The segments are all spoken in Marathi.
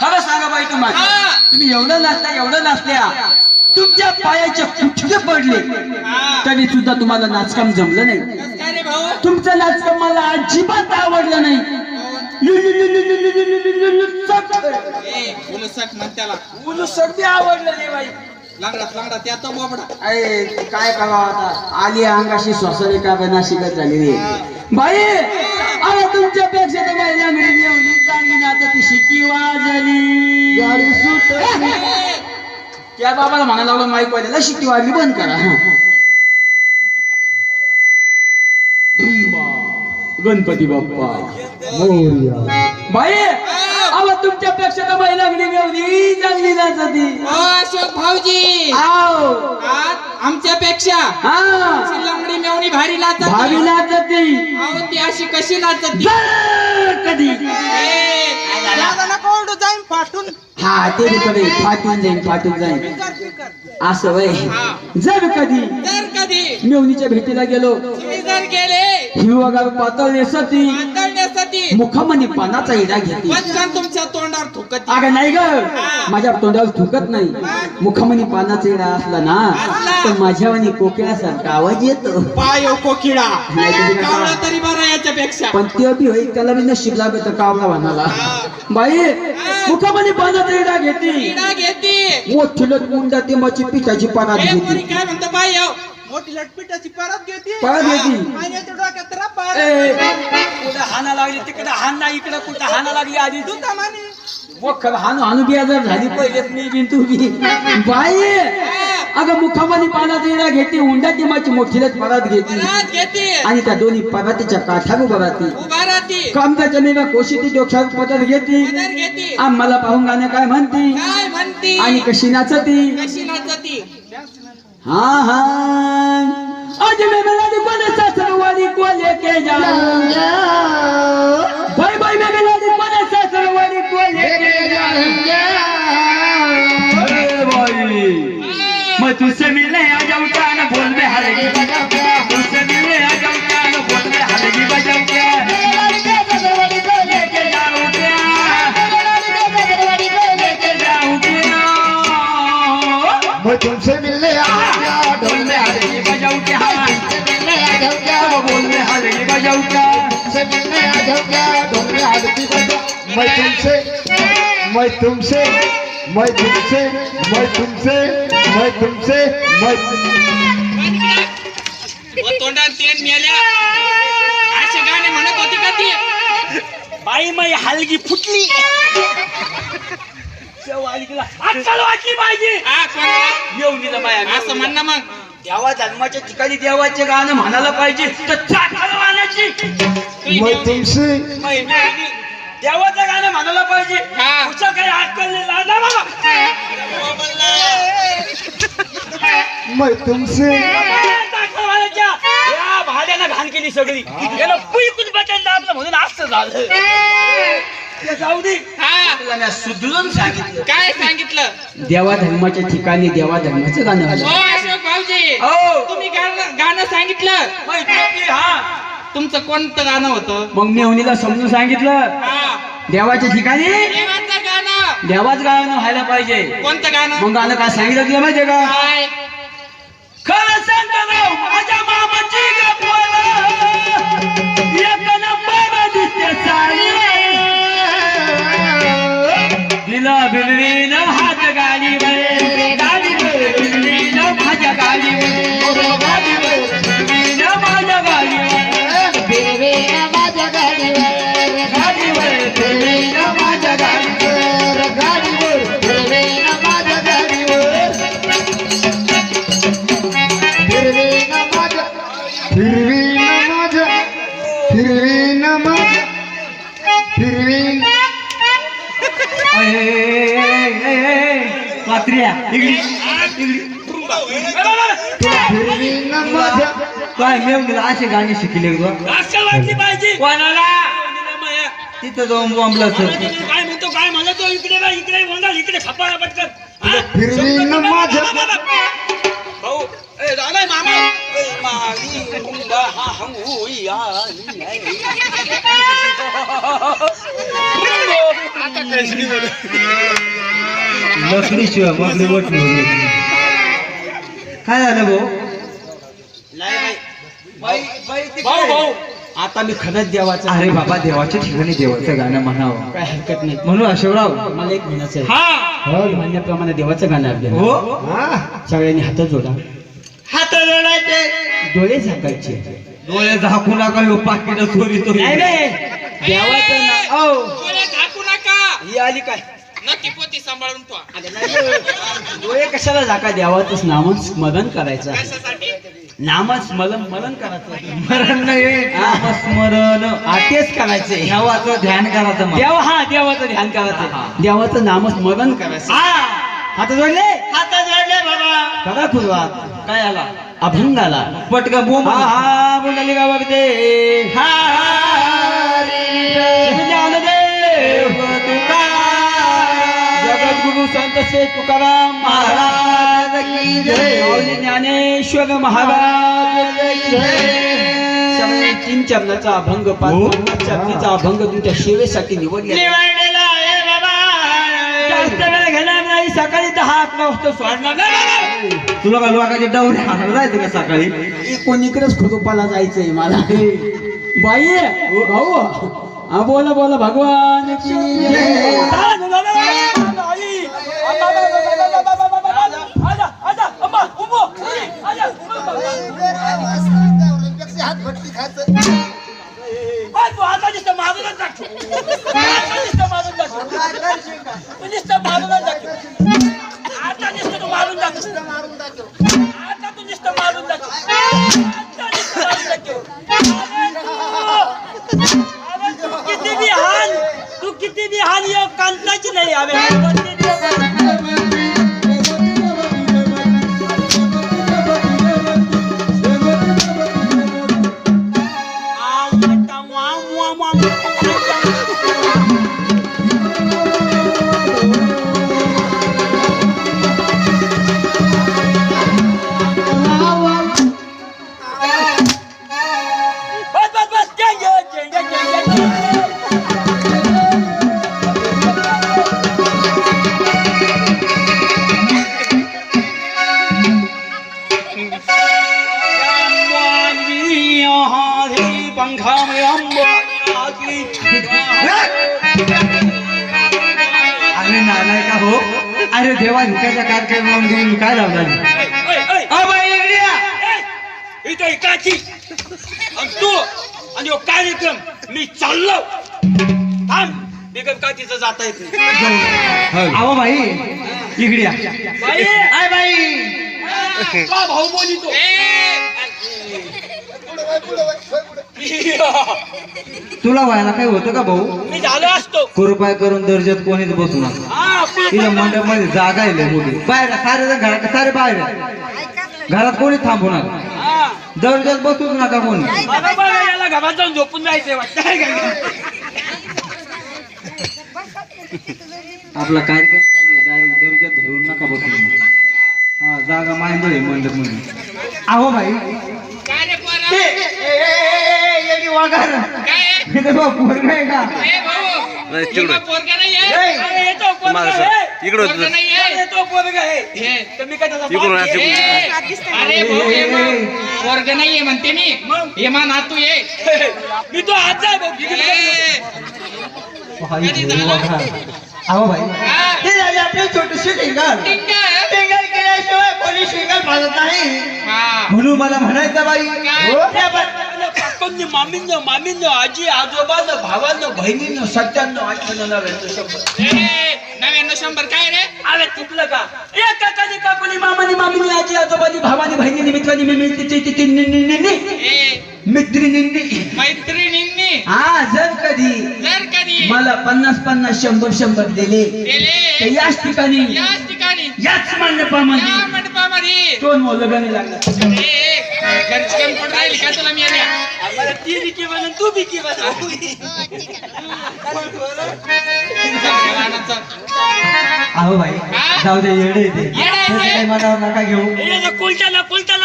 खरं सांगा बाई तुम्हाला तुम्ही एवढं नाचता एवढं नाचल्या तुमच्या पायाचे कुठके पडले तरी सुद्धा तुम्हाला नाचकाम जमलं नाही तुमचं नाचकाम मला अजिबात आवडलं नाही आवडलं नाही बाई लंगडात लंगडा त्याचा बोबडा. अरे काय करावं आता? आली अंगाशी श्वासरे का नाशिकच झालेली आहे. बाई अरे तुमच्यापेक्षा तर बाई लंगडी चांगली शिकी वाजली. गाडी सुट त्या बाबाला म्हणायला लागलं माईक वाजायला शिट्टी वाजली बंद करा. गणपती बाप्पा. बाई अहो तुमच्यापेक्षा तर बाई चांगली नाचती ओ अशोक भाऊजी. आओ. आज आमच्यापेक्षा हा. अशी लंगडी मेवणी भारी नाचत भावी नाचती अहो ती अशी कशी नाचत जर कधी? जाईन फाटून. हा ते बी कधी? फाटून जाईन फाटून जाईन. असं वय. हा. जर कधी? तर कधी. मेवणीच्या भेटीला गेलो. तुम्ही जर गेले. हिरवगार पातळ नेसती मातळण्यासाठी मुखामणी पानाचा इडा घेते. पटकन तुमच्या तोंडावर थुकत अगं नाही ग. माझ्या तोंडावर थुकत नाही. मुखामणी पानाचा इडा असला ना तर माझ्यावानी कोकिळासारखा आवाज येतो. पाय हो कोकिळा. नाही तर तिला कावळा काय? तरी बरा याच्यापेक्षा. पण ते बी होईल त्याला बी नशीब लागत कावला म्हणाला बाई मुखामणी पानाचा इडा घेते. घेते. मोठी मुंडा ते माझी पिठाची पानात हे पोरी घेते काय म्हणतो बाई हो. मोठी लटपिटाची परत घेते. परत घेते. आणि याच्या डोक्यात रब्बर. ए, कुठं हाना लागली तिकडे हाना इकडे कुठं हाना लागली आधी. मोखर हानू हानू बियाजर झाली पहिलेच मी बिन तू बी. बाई अगं मुखामध्ये पानाचा इडा घेते हुंडा टिमाची मोठीलाच परात घेते. घेते. आणि त्या दोन्ही परातीच्या काठावर राहते. उभा राहते. मेगा कोशी ती डोक्यावर पदर घेते. पदर घेते. आम्हाला पाहून गाणं काय म्हणते? काय म्हणती? आणि कशी नाचती? कशी नाचती? हा हा. आज मैं मिला दी कोने ससुरवाली को लेके जाऊँगा भाई भाई, मैं मिला दी कोने ससुरवाली को लेके जाऊँगा भाई, मैं तुझसे मिलने आ जाऊँगा ना बोल में हलगी बजाऊँगा तुझसे मिलने बोल में हलगी बजाऊँगा तुमसे डोंगरे हलगी बजावता डोंगरे हलगी मैं तुमसे मैं तुमसे मैं तुमसे मैं तुमसे मैं तुमसे मैं तोंडात तेल मेल्या असे गाणे म्हणत होती का ती? बाई माई हलगी फुटली. चव आली गेला आजकाल वाटली पाहिजे. हा कोणाला? येऊन दिलं बाया असं म्हणणं मग. देवा धर्माच्या ठिकाणी देवाचे गाणं म्हणायला पाहिजे तर चाकल देवाचं गाणं म्हणायला पाहिजे. हा. तुझं काही अक्कल नाही लाजा बाबा. या भाड्यानं घाण केली सगळी. याला पुईकून बटन दाबलं म्हणून असं झालं. जाऊ दे. हा. तुला मी सुधरून सांगितलं. काय सांगितलं? देवा धर्माच्या ठिकाणी देवा धर्माचं गाणं ओ आलं अशोक भाऊजी. हो. तुम्ही गाणं गाणं सांगितलं. माहिती हा. तुमचं कोणतं गाणं होतं? मग मेवणीला समजून सांगितलं. हा. देवाच्या ठिकाणी? देवाचं गाणं. देवाच गाणं व्हायला पाहिजे. कोणतं गाणं? मग गाणं काय सांगितलं तुला माहितीये का? काय? खरं सांगतो राव, माझ्या मामाची दिला बिलवीन हात गाडी गाडी बिलवीन माझ्या गाडी गाडी बिलवीन माझ्या गाडी बिलवीन माझ्या गाडी गाडी बिलवीन माझ्या पात्रिया. इगडी काय मेम असे गाणी शिकले कोणाला? तिथं जाऊन बोंबला काय म्हणतो काय म्हणतो तो इकडे ना इकडे म्हणणार इकडे खपारा पटकन हा? फिरवी मामा लकडी शिवाय मगली वटली काय झालं भाऊ? भाऊ भाऊ. आता मी खरंच देवाचं अरे बाबा देवाच्या ठिकाणी देवाचं गाणं म्हणावं. काय हरकत नाही. म्हणून अशोकराव. मला एक म्हणायचं आहे. हा. हो म्हणण्याप्रमाणे देवाचं गाणं आपल्याला. हो? सगळ्यांनी हात जोडा. हात जोडायचे. डोळे झाकायचे. डोळे झाकू नका ह्यो पाकिट चोरी तो नाही नाही. देवाचं ना औ डोळे झाकू नका. ही आली काय? नक्की पोती सांभाळून ठेवा अगं नाही. डोळे कशाला झाका देवाचंच नामच स्मरण करायचं आहे. कशासाठी स्मरण मरण करायचं मरण नाही नामस्मरण हा, तेच करायचंय देवाचं ध्यान करायचं मला. देव हा देवाचं ध्यान हा. करायचं देवाचं नामस्मरण करायचं हा हात जोडले हात जोडले बाबा करा सुरुवात काय आला अभंगाला पटका बोंब हा हा मुंडली गावामध्ये हा, हा, रे, संत से तुकाराम महाराज की जय. ज्ञानेश्वर महाराज की जय. तीन चरणाचा अभंग पाच हो. पन्नास चरणाचा अभंग तुमच्या सेवेसाठी निवडले जास्त वेळ घेणार नाही सकाळी दहा अकरा वाजता सोडणार नाही. तुला का जायचं सकाळी कोणीकडेच खुरपाला जायचंय मला बाई भाऊ हा बोला बोला भगवान की जय. किती अरे देवा धुक्याचा कार्यक्रम घेऊन काय लावला बाई इकडे या. इथं एकाची आणि तू आणि कार्यक्रम मी चाललो. थांब बिगर का तिचं जाता येत नाही. अहो बाई इकडे या. बाई! आय बाई! का भाऊ बोली तो तुला व्हायला काय होतं का भाऊ? मी झालो असतो. कृपया करून दर्जात कोणीच बसू नका. हा तिला मंडपमध्ये जागा आहे लय मोठी. बाहेर सारे जण घरात सारे बाहेर. घरात कोणी थांबू नका. हा. दर्जात बसूच नका कोणी. मला बघा याला घरात जाऊन झोपून जायचंय वाटतं. काय काय? आपला कार्यक्रम चालू आहे डायरेक्ट दर्जात धरून नका बसू. हा जागा माहिती आहे मंडपमध्ये. अहो बाई काय रे पोरा? ए, ए, ए, ए, येडी वाघार. काय आहे? इथं बघ, पोरगं आहे का ए भाऊ नाही, ही तिकडं. का पोरगा नाहीये? अरे येतो पोरगा मागं आहे. सर इकडं पोरगा होतं नाहीये? येतो पोरगा आहे हे. तर मी काय त्याचा इकडून बाप असं- आहे? ए, अरे भाऊ हे मग पोरगा नाहीये म्हणते मी हे मा नातू ये मी तो आज आहे भाऊ ए, बाई, कधी झालं? वाघार. अहो बाई हा. ते झाली आपली छोटीशी टिंगल टिंगर. टिंगल केल्याशिवाय कोणी शिंगल भाजत नाही हा. म्हणून मला म्हणायचं बाई? हो? मामींनो मामींनो आजी आजोबांनो भावांनो बहिणींनो सत्यांनो अठ्ठ्याण्णव नव्याण्णव शंभर. ए, नव्याण्णव शंभर काय रे? अरे चुकलं का? ए काकानी काकुनी मामानी मामीनी आजी आजोबानी भावानी बहिणीनी मित्रांनी मी मिळते ती नि नि नि नि. ए मित्रिणींनी हा जर कधी जर कधी. मला पन्नास पन्नास शंभर शंभर दिले याच ठिकाणी याच ठिकाणी. याच मंडपामध्ये मंडपामध्ये दोन मोलगाने लागला. ए, घरची कमी पडून राहिली का तुला मी आल्या आम्हाला ती बिकी बनून तू बिकी बनव अहो बाई जाऊ दे येडे ते. येडे आहे ते. काही मनावर नका घेऊ.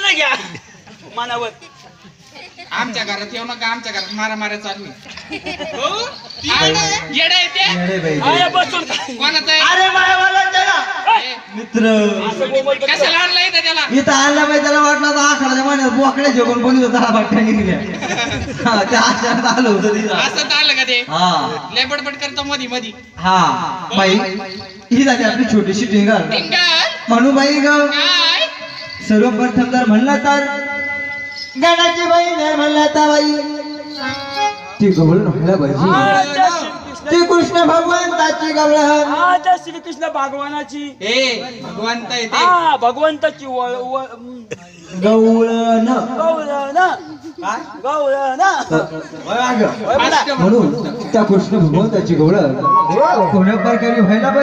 ना घ्या. मनावर. आमच्या घरात येऊ नका आमच्या घरात मारा मारा चालू आहे. हो? ती? येडा येते आया बसून काय? कोणाचं आहे? अरे मायावाला त्याला ए, मित्र. कशाला आणलं इथं त्याला? इथं आला पाहिजे त्याला वाटलं तर आखाड्याच्या महिन्यात बोकड्या जेवण पण होता बाट्या निघल्या. हा, त्या आशात आलं होतं तिथं. असं आलं का ते? हा. लय बडबड करतो मधी मधी. हा. बाई ही झाली आपली छोटीशी टिंगर टिंगर म्हणू बाई ग. काय? सर्वप्रथम जर म्हणलं तर? गणाची बाई बाई. ती गवळ व्हायला पाहिजे. ती कृष्ण. भगवंताची गवळ आजा श्रीकृष्ण भगवानाची. ए भगवंत आहे ते. हा भगवंताची वळ वळ गवळण. गौरण गौरण म्हणून त्या कृष्ण भगवंताची गवळ कोण्या प्रकारे व्हायला पाहिजे?